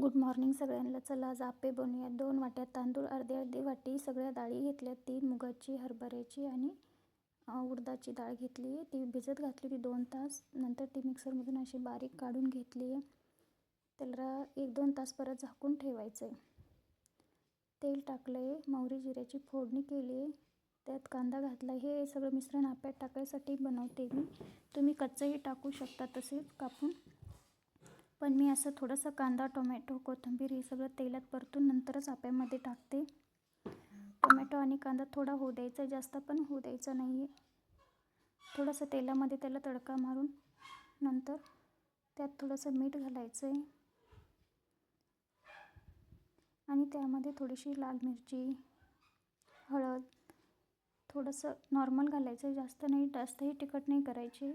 Good morning सगळ्यांना. चला आज आप्पे बनवूया दोन वाट्या तांदूळ अर्धी अर्धी वाटी सगळ्या डाळी घेतल्या. तीन मुगाची हरभऱ्याची आणि उडदाची डाळ घेतली आहे. ती भिजत घातली होती दोन तास. नंतर ती मिक्सरमधून अशी बारीक काढून घेतली आहे. त्याला एक दोन तास परत झाकून ठेवायचं आहे. तेल टाकलं आहे मोहरी जिऱ्याची फोडणी केली आहे. त्यात कांदा घातला. हे सगळं मिश्रण आप्यात टाकायसाठी बनवते मी. तुम्ही कच्चंही टाकू शकता तसेच कापून. पण मी असं थोडंसं कांदा टोमॅटो कोथिंबीर हे सगळं तेलात परतून नंतरच आप्यामध्ये टाकते. टोमॅटो आणि कांदा थोडा होऊ द्यायचा जास्त पण होऊ द्यायचा नाही आहे थोडंसं तेलामध्ये त्याला तडका मारून नंतर त्यात थोडंसं मीठ घालायचं आहे आणि त्यामध्ये थोडीशी लाल मिरची हळद थोडंसं नॉर्मल घालायचं आहे जास्त नाही जास्तही तिखट नाही करायची.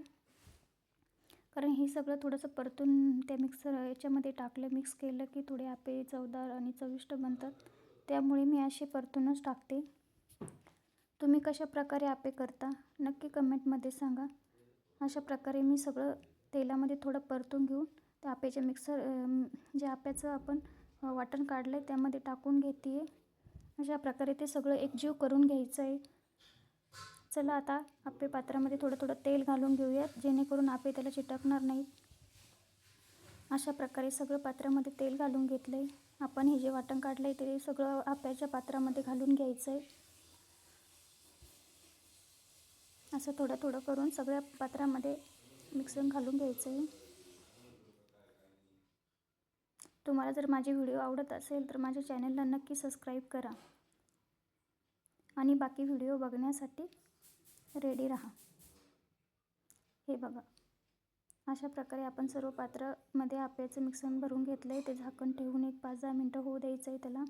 कारण हे सगळं थोडंसं परतून त्या मिक्सर याच्यामध्ये टाकलं मिक्स केलं की थोडे आपे चवदार आणि चविष्ट बनतात. त्यामुळे मी असे परतूनच टाकते. तुम्ही कशा प्रकारे आपे करता नक्की कमेंटमध्ये सांगा. अशा प्रकारे मी सगळं तेलामध्ये थोडं परतून घेऊन त्या आप्याच्या मिक्सर जे आप्याचं आपण वाटण काढलं आहे त्यामध्ये टाकून घेते आहे अशा प्रकारे ते सगळं एकजीव करून घ्यायचं आहे चला आता आपे पात्रामध्ये थोडं थोडं तेल घालून घेऊयात जेणेकरून आपे त्याला चिटकणार नाहीत अशा प्रकारे सगळं पात्रामध्ये तेल घालून घेतलं आहे आपण हे जे वाटण काढलं आहे ते सगळं आप्याच्या पात्रामध्ये घालून घ्यायचं आहे असं थोडं थोडं करून सगळ्या पात्रामध्ये मिक्सर घालून घ्यायचं आहे तुम्हाला जर माझे व्हिडिओ आवडत असेल तर माझ्या चॅनलला नक्की सबस्क्राईब करा. आणि बाकी व्हिडिओ बघण्यासाठी रेडी राहा. हे बघा. अशा प्रकारे आपण सर्व पात्रामध्ये आप्याचं मिक्सर भरून घेतलं आहे ते झाकण ठेवून एक पाच दहा मिनटं होऊ द्यायचं आहे त्याला.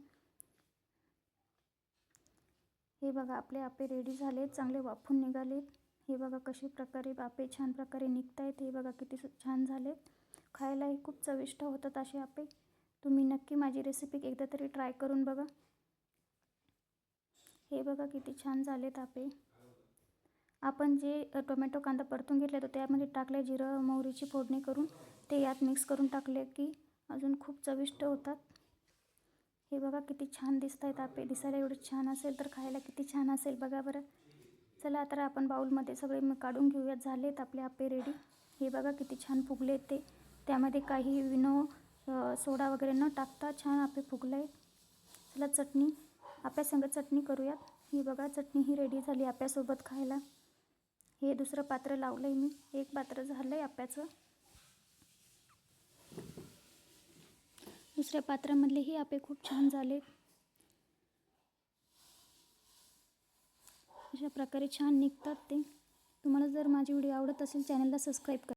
हे बघा आपले आपे रेडी झालेत. चांगले वाफून निघालेत. हे बघा कशा प्रकारे आपे छान प्रकारे निघत आहेत हे बघा किती छान झालेत खायलाही खूप चविष्ट होतात असे आपे तुम्ही नक्की माझी रेसिपी एकदा तरी ट्राय करून बघा. हे बघा किती छान झालेत आपे आपण जे टोमॅटो कांदा परतून घेतले तर त्यामध्ये टाकले जिरं मोहरीची फोडणी करून. ते यात मिक्स करून टाकले की अजून खूप चविष्ट होतात. हे बघा किती छान दिसत आहेत आपे. दिसायला एवढे छान असेल तर खायला किती छान असेल बघा बरं. चला तर आपण बाऊलमध्ये सगळे काढून घेऊयात. झालेत आपले आपे रेडी हे बघा किती छान फुगले ते. त्यामध्ये काही विनो सोडा वगैरे न टाकता छान आपे फुगले. चला चटणी आप्यासंग चटणी करूयात. ही बघा चटणी ही रेडी झाली आप्यासोबत खायला. हे दुसरं पात्र लावलं आहे मी. एक पात्र झालं आहे आप्याचं. दुसऱ्या पात्रामधलेही आपे खूप छान झाले. अशा प्रकारे छान निघतात ते. तुम्हाला जर माझी व्हिडिओ आवडत असेल चॅनलला सबस्क्राईब करा.